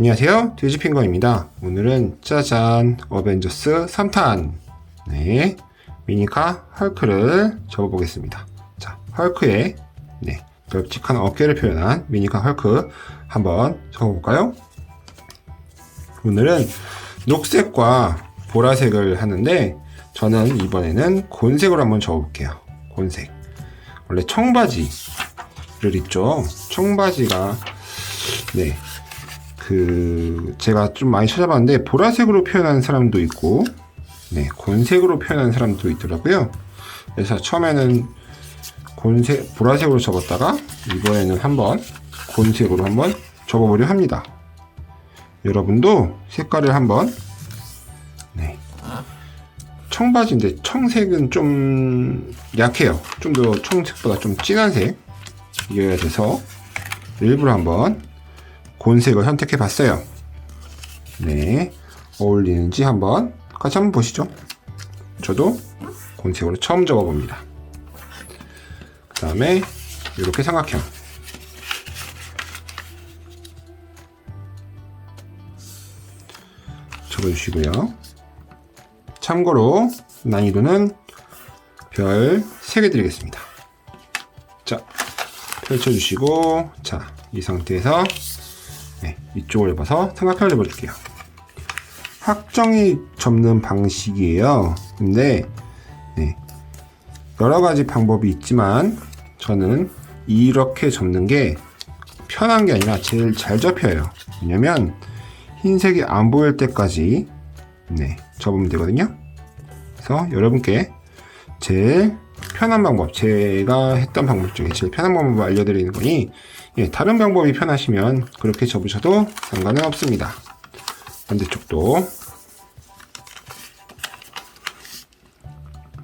안녕하세요. 돼지핑거입니다. 오늘은 짜잔 어벤져스 3탄 네 미니카 헐크를 접어보겠습니다. 자 헐크의 네 널찍한 어깨를 표현한 미니카 헐크 한번 접어볼까요? 오늘은 녹색과 보라색을 하는데 저는 이번에는 곤색으로 한번 접어볼게요. 곤색 원래 청바지를 입죠. 청바지가 네 그 제가 좀 많이 찾아봤는데 보라색으로 표현하는 사람도 있고 네 곤색으로 표현하는 사람도 있더라고요. 그래서 처음에는 곤색 보라색으로 접었다가 이번에는 한번 곤색으로 한번 접어보려 합니다. 여러분도 색깔을 한번 네 청바지인데 청색은 좀 약해요. 좀 더 청색보다 좀 진한 색이어야 돼서 일부러 한번 곤색을 선택해 봤어요. 네. 어울리는지 한번 같이 한번 보시죠. 저도 곤색으로 처음 접어봅니다. 그 다음에 이렇게 삼각형. 접어주시고요. 참고로 난이도는 별 3개 드리겠습니다. 자, 펼쳐주시고, 자, 이 상태에서 네, 이쪽을 봐서 삼각형을 접어줄게요. 확정이 접는 방식이에요. 근데 네, 여러 가지 방법이 있지만 저는 이렇게 접는 게 편한 게 아니라 제일 잘 접혀요. 왜냐면 흰색이 안 보일 때까지 네, 접으면 되거든요. 그래서 여러분께 제일 편한 방법, 제가 했던 방법 중에 제일 편한 방법을 알려드리는 거니 예, 다른 방법이 편하시면 그렇게 접으셔도 상관은 없습니다. 반대쪽도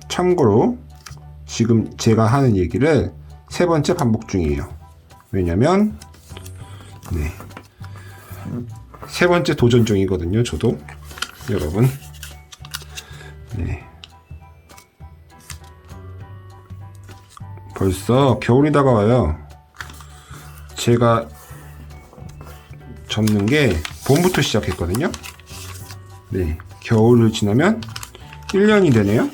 참고로 지금 제가 하는 얘기를 세 번째 반복 중이에요. 왜냐면 네. 세 번째 도전 중이거든요. 저도 여러분. 네. 벌써 겨울이 다가와요. 제가 접는 게 봄부터 시작했거든요. 네, 겨울을 지나면 1년이 되네요.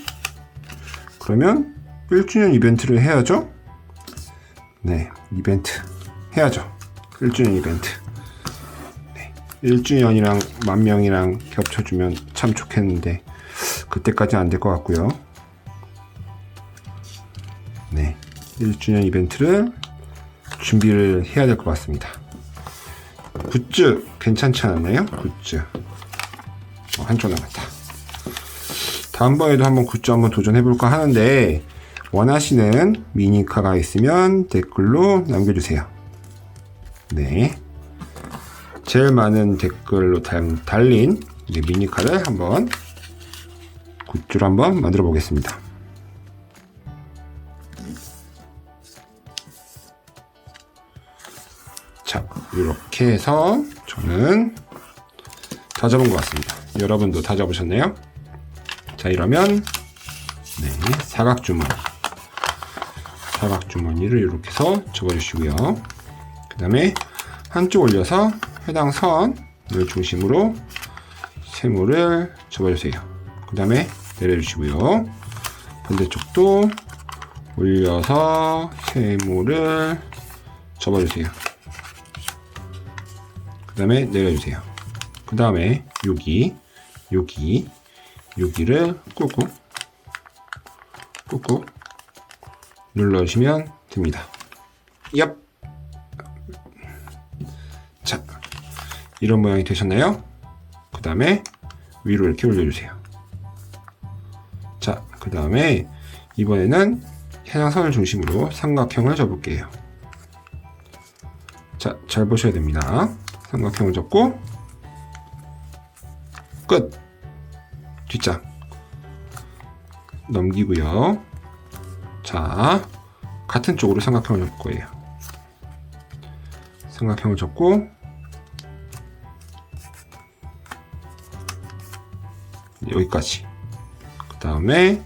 그러면 1주년 이벤트를 해야죠. 네, 이벤트 해야죠. 1주년 이벤트. 네, 1주년이랑 만 명이랑 겹쳐주면 참 좋겠는데 그때까지 안 될 것 같고요. 네, 1주년 이벤트를 준비를 해야 될 것 같습니다. 굿즈 괜찮지 않았나요? 굿즈 어, 한쪽 남았다. 다음번에도 한번 굿즈 한번 도전해볼까 하는데 원하시는 미니카가 있으면 댓글로 남겨주세요. 네. 제일 많은 댓글로 달- 달린 미니카를 한번 굿즈로 한번 만들어 보겠습니다. 자, 이렇게 해서 저는 다 접은 것 같습니다. 여러분도 다 접으셨나요? 자, 이러면 네, 사각 주머니 사각 주머니를 이렇게 해서 접어 주시고요. 그 다음에 한쪽 올려서 해당 선을 중심으로 세모를 접어 주세요. 그 다음에 내려 주시고요. 반대쪽도 올려서 세모를 접어 주세요. 그 다음에 내려주세요. 그 다음에 여기, 여기, 여기를 꾹꾹, 꾹꾹 눌러주시면 됩니다. 얍! 자, 이런 모양이 되셨나요? 그 다음에 위로 이렇게 올려주세요. 자, 그 다음에 이번에는 해상선을 중심으로 삼각형을 접을게요. 자, 잘 보셔야 됩니다. 삼각형을 접고. 끝. 뒷장. 넘기고요. 자 같은 쪽으로 삼각형을 접을 거예요. 삼각형을 접고. 여기까지. 그 다음에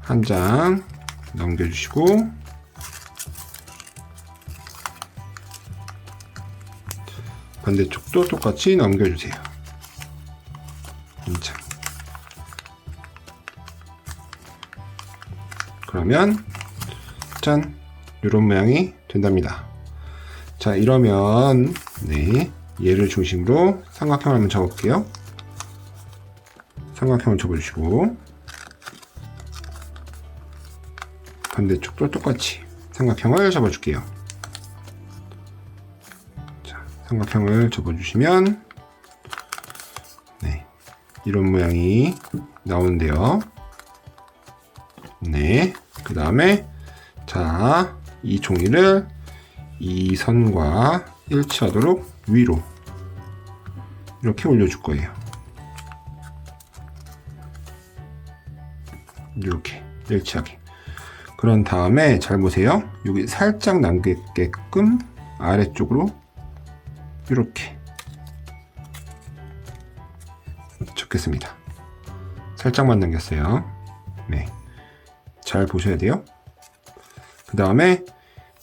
한 장 넘겨주시고 반대쪽도 똑같이 넘겨주세요. 자. 그러면 짠 이런 모양이 된답니다. 자 이러면 네 얘를 중심으로 삼각형을 한번 접어볼게요. 삼각형을 접어주시고 반대쪽도 똑같이 삼각형을 접어줄게요. 자, 삼각형을 접어주시면 네, 이런 모양이 나오는데요. 네, 그 다음에 자, 이 종이를 이 선과 일치하도록 위로 이렇게 올려줄 거예요. 이렇게 일치하게. 그런 다음에 잘 보세요. 여기 살짝 남게끔 아래쪽으로 이렇게 적겠습니다. 살짝만 남겼어요. 네. 잘 보셔야 돼요. 그 다음에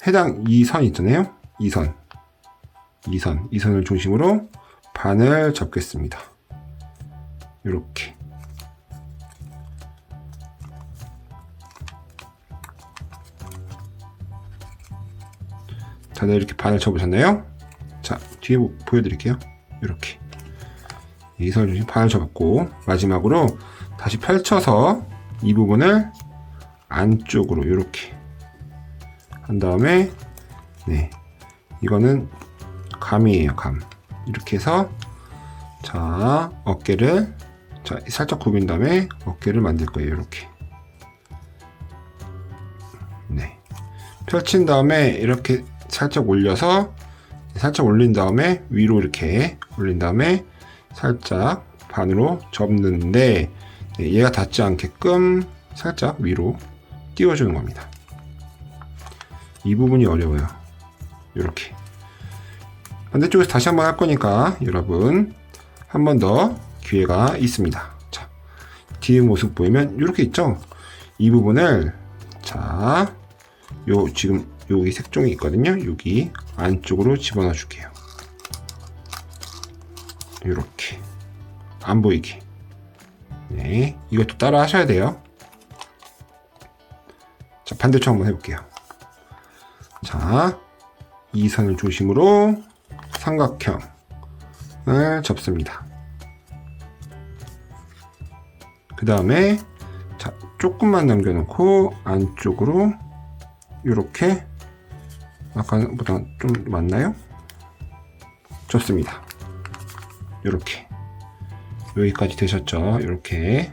해당 이 선 있잖아요. 이 선. 이 선. 이 선을 중심으로 반을 접겠습니다. 이렇게. 다들 이렇게 반을 접으셨나요? 자, 뒤에 보- 보여드릴게요. 이렇게. 이 선을 중심 반을 접었고, 마지막으로 다시 펼쳐서 이 부분을 안쪽으로 이렇게 한 다음에 네 이거는 감이에요 감 이렇게 해서 자 어깨를 자 살짝 굽인 다음에 어깨를 만들 거예요 이렇게 네 펼친 다음에 이렇게 살짝 올려서 살짝 올린 다음에 위로 이렇게 올린 다음에 살짝 반으로 접는데 네, 얘가 닿지 않게끔 살짝 위로 띄워주는 겁니다. 이 부분이 어려워요. 이렇게 반대쪽에서 다시 한번 할 거니까 여러분 한 번 더 기회가 있습니다. 자, 뒤에 모습 보이면 이렇게 있죠? 이 부분을 자, 요 지금 여기 색종이 있거든요. 여기 안쪽으로 집어넣어 줄게요. 이렇게 안 보이게. 네, 이것도 따라 하셔야 돼요. 자, 반대쪽 한번 해볼게요. 자, 이 선을 중심으로 삼각형을 접습니다. 그 다음에 자, 조금만 남겨놓고 안쪽으로 이렇게 아까보다 좀 맞나요? 접습니다. 이렇게 여기까지 되셨죠? 이렇게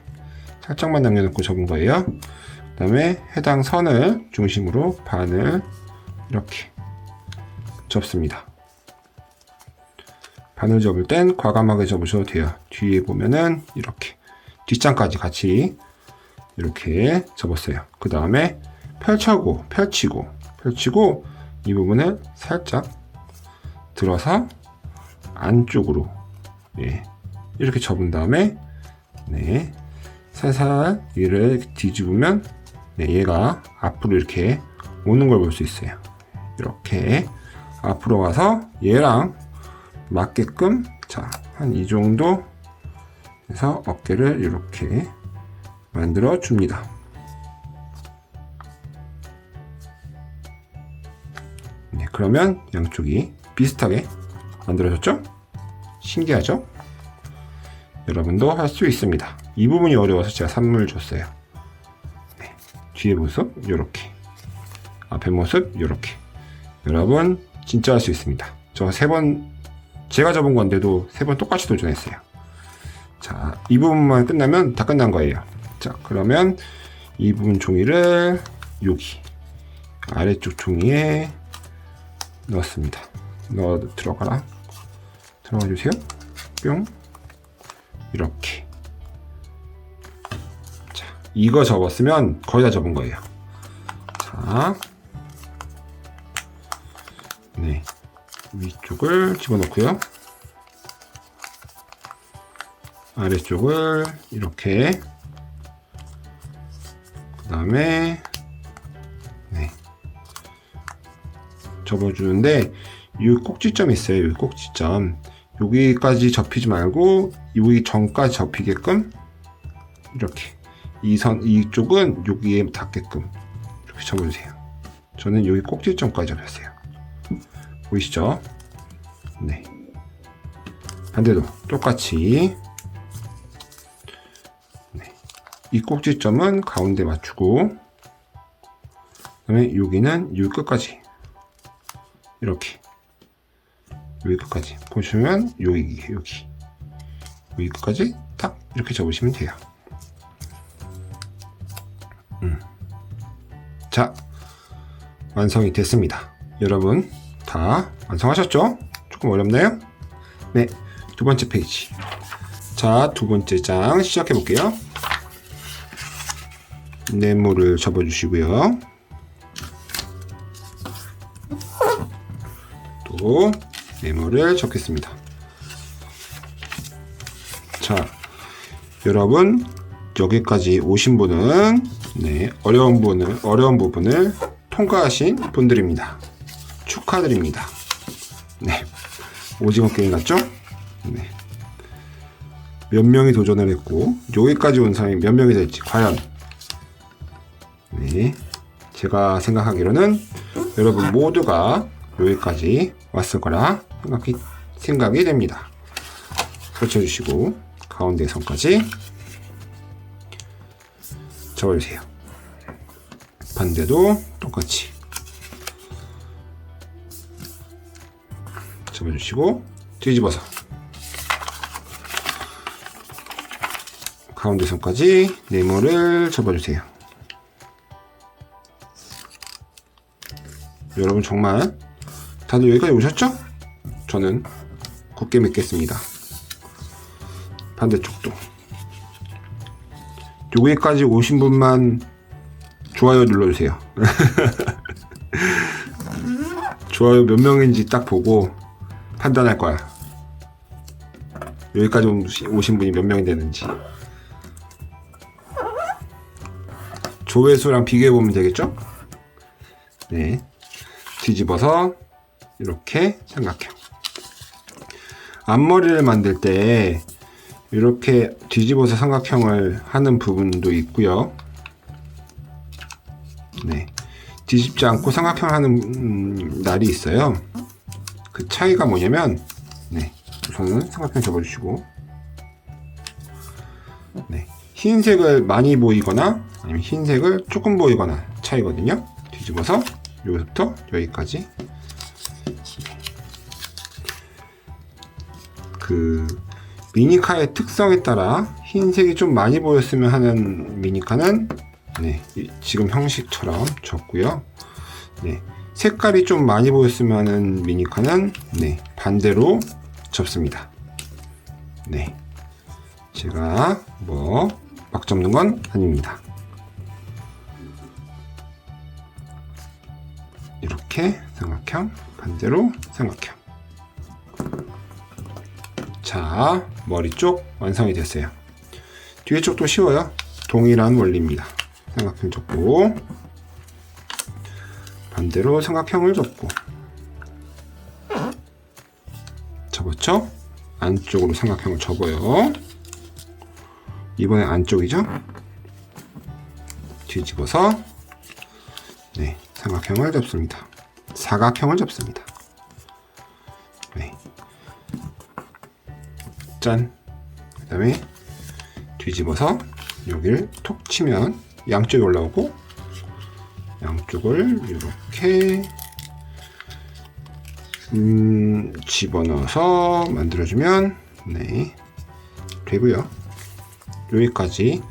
살짝만 남겨놓고 접은 거예요. 그 다음에 해당 선을 중심으로 반을 이렇게 접습니다. 반을 접을 땐 과감하게 접으셔도 돼요. 뒤에 보면은 이렇게 뒷장까지 같이 이렇게 접었어요. 그 다음에 펼쳐고 펼치고 펼치고 이 부분을 살짝 들어서 안쪽으로 예, 이렇게 접은 다음에 네, 살살 얘를 뒤집으면 네, 얘가 앞으로 이렇게 오는 걸 볼 수 있어요. 이렇게 앞으로 와서 얘랑 맞게끔 자, 한 이 정도 해서 어깨를 이렇게 만들어 줍니다. 그러면 양쪽이 비슷하게 만들어졌죠? 신기하죠? 여러분도 할 수 있습니다. 이 부분이 어려워서 제가 선물 줬어요. 네, 뒤에 모습 이렇게 앞에 모습 이렇게 여러분 진짜 할 수 있습니다. 저 세 번 제가 접은 건데도 세 번 똑같이 도전했어요. 자, 이 부분만 끝나면 다 끝난 거예요. 자, 그러면 이 부분 종이를 여기 아래쪽 종이에 넣었습니다. 넣어 들어가라. 들어가 주세요. 뿅. 이렇게. 자, 이거 접었으면 거의 다 접은 거예요. 자. 네. 위쪽을 집어넣고요. 아래쪽을 이렇게. 그 다음에, 네. 접어주는데, 이 꼭지점 있어요. 이 꼭지점. 여기까지 접히지 말고 여기 전까지 접히게끔 이렇게 이 선 이쪽은 여기에 닿게끔 이렇게 접어주세요. 저는 여기 꼭지점까지 접혔어요. 보이시죠? 네. 반대도 똑같이 네. 이 꼭지점은 가운데 맞추고 그다음에 여기는 여기 끝까지 이렇게 여기 끝까지 보시면 여기 여기 여기 끝까지 딱 이렇게 접으시면 돼요. 음. 자 완성이 됐습니다. 여러분 다 완성하셨죠? 조금 어렵나요? 네, 두 번째 페이지. 자, 두 번째 장 시작해 볼게요. 네모를 접어주시고요. 또 네모를 접겠습니다. 자, 여러분 여기까지 오신 분은 네, 어려운 분은 어려운 부분을 통과하신 분들입니다. 축하드립니다. 네, 오징어 게임 같죠? 네. 몇 명이 도전을 했고 여기까지 온 사람이 몇 명이 될지 과연 네, 제가 생각하기로는 여러분 모두가 여기까지 왔을 거라 생각이, 생각이 됩니다. 펼쳐주시고 가운데 선까지 접어주세요. 반대도 똑같이 접어주시고 뒤집어서 가운데 선까지 네모를 접어주세요. 여러분 정말 다들 여기까지 오셨죠? 저는 굳게 믿겠습니다. 반대쪽도 여기까지 오신 분만 좋아요 눌러주세요. 좋아요 몇 명인지 딱 보고 판단할 거야. 여기까지 오신 분이 몇 명이 되는지. 조회수랑 비교해 보면 되겠죠? 네. 뒤집어서 이렇게 삼각형. 앞머리를 만들 때 이렇게 뒤집어서 삼각형을 하는 부분도 있고요. 네. 뒤집지 않고 삼각형 하는 음, 날이 있어요. 그 차이가 뭐냐면 네. 우선은 삼각형 접어 주시고 네. 흰색을 많이 보이거나 아니면 흰색을 조금 보이거나 차이거든요. 뒤집어서 여기서부터 여기까지 그 미니카의 특성에 따라 흰색이 좀 많이 보였으면 하는 미니카는 네, 지금 형식처럼 적고요. 네, 색깔이 좀 많이 보였으면 하는 미니카는 네, 반대로 접습니다. 네, 제가 뭐 막 접는 건 아닙니다. 이렇게 삼각형, 반대로 삼각형. 자, 머리 쪽 완성이 됐어요. 뒤에 쪽도 쉬워요. 동일한 원리입니다. 삼각형 접고 반대로 삼각형을 접고 접었죠? 안쪽으로 삼각형을 접어요. 이번에 안쪽이죠? 뒤집어서 네, 삼각형을 접습니다. 사각형을 접습니다. 짠. 그 다음에 뒤집어서 여기를 톡 치면 양쪽이 올라오고 양쪽을 이렇게 음, 집어넣어서 만들어주면 네 되고요. 여기까지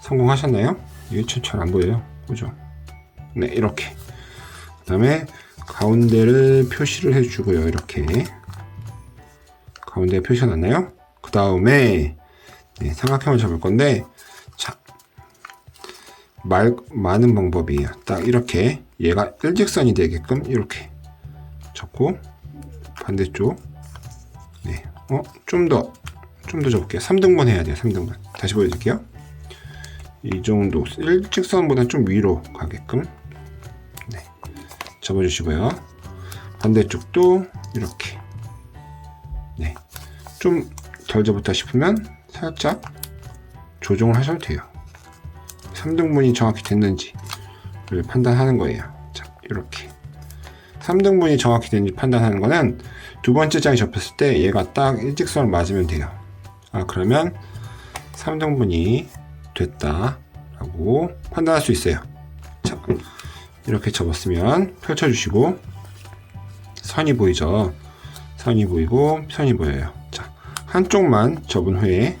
성공하셨나요? 이게 잘안 보여요. 그죠? 네 이렇게 그 다음에 가운데를 표시를 해주고요. 이렇게 가운데 표시가 났나요? 그 다음에 네, 삼각형을 잡을 건데 자, 말, 많은 방법이에요. 딱 이렇게 얘가 일직선이 되게끔 이렇게 접고 반대쪽 네, 어, 좀 더, 좀 더 접을게요. 3등분 해야 돼요. 3등분. 다시 보여드릴게요. 이 정도 일직선보다 좀 위로 가게끔 네, 접어주시고요. 반대쪽도 이렇게. 네. 좀 덜 접었다 싶으면 살짝 조정을 하셔도 돼요. 3등분이 정확히 됐는지를 판단하는 거예요. 자, 이렇게. 3등분이 정확히 됐는지 판단하는 거는 두 번째 장이 접혔을 때 얘가 딱 일직선을 맞으면 돼요. 아, 그러면 3등분이 됐다라고 판단할 수 있어요. 자, 이렇게 접었으면 펼쳐주시고 선이 보이죠? 선이 보이고 선이 보여요. 자, 한쪽만 접은 후에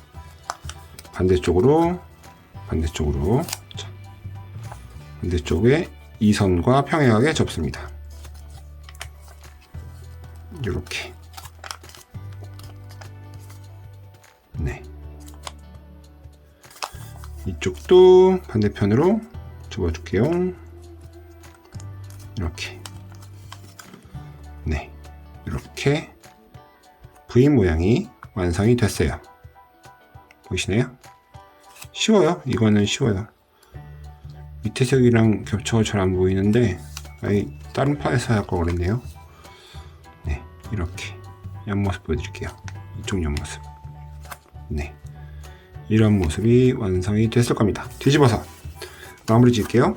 반대쪽으로 반대쪽으로. 자, 반대쪽에 이 선과 평행하게 접습니다. 이렇게. 네. 이쪽도 반대편으로 접어줄게요. 이렇게. 네. 이렇게. V 모양이 완성이 됐어요. 보이시나요? 쉬워요. 이거는 쉬워요. 밑에 색이랑 겹쳐가 잘 안 보이는데 아이 다른 판에서 할거 그랬네요. 네 이렇게 옆모습 보여드릴게요. 이쪽 옆모습. 네 이런 모습이 완성이 됐을 겁니다. 뒤집어서 마무리 짓게요.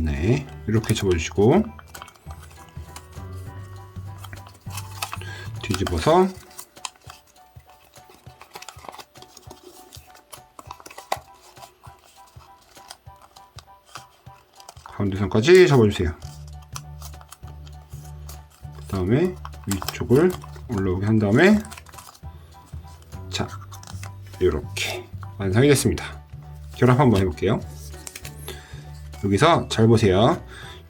네, 이렇게 접어주시고 뒤집어서 가운데 선까지 접어주세요. 그 다음에 위쪽을 올라오게 한 다음에 자, 이렇게 완성이 됐습니다. 결합 한번 해볼게요. 여기서 잘 보세요.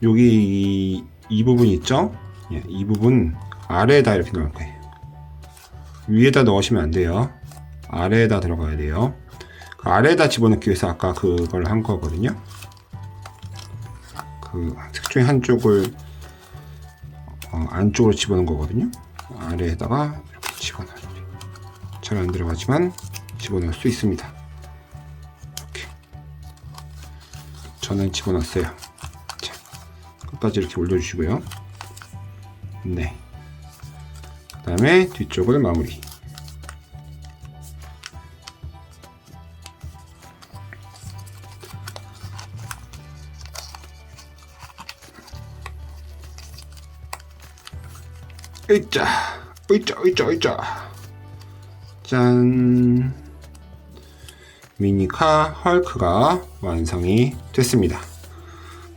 여기 이, 이 부분 있죠? 예, 이 부분 아래에다 이렇게 넣을 거예요. 위에다 넣으시면 안 돼요. 아래에다 들어가야 돼요. 그 아래에다 집어넣기 위해서 아까 그걸 한 거거든요. 그 색종이 한쪽을 어, 안쪽으로 집어넣은 거거든요. 아래에다가 이렇게 집어넣어야 돼요. 잘 안 들어가지만 집어넣을 수 있습니다. 저는 집어넣었어요. 자, 끝까지 이렇게 올려주시고요. 네. 그 다음에 뒤쪽을 마무리. 으이짜, 으이짜, 으이짜, 으이짜. 짠. 미니카 헐크가 완성이 됐습니다.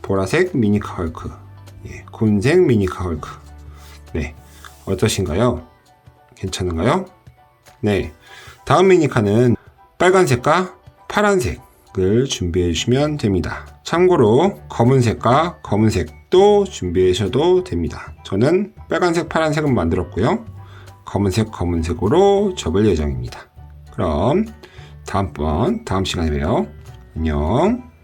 보라색 미니카 헐크, 예, 곤색 미니카 헐크. 네, 어떠신가요? 괜찮은가요? 네, 다음 미니카는 빨간색과 파란색을 준비해 주시면 됩니다. 참고로 검은색과 검은색도 준비해 주셔도 됩니다. 저는 빨간색, 파란색은 만들었고요. 검은색, 검은색으로 접을 예정입니다. 그럼 다음번 다음 시간에 봬요. 안녕.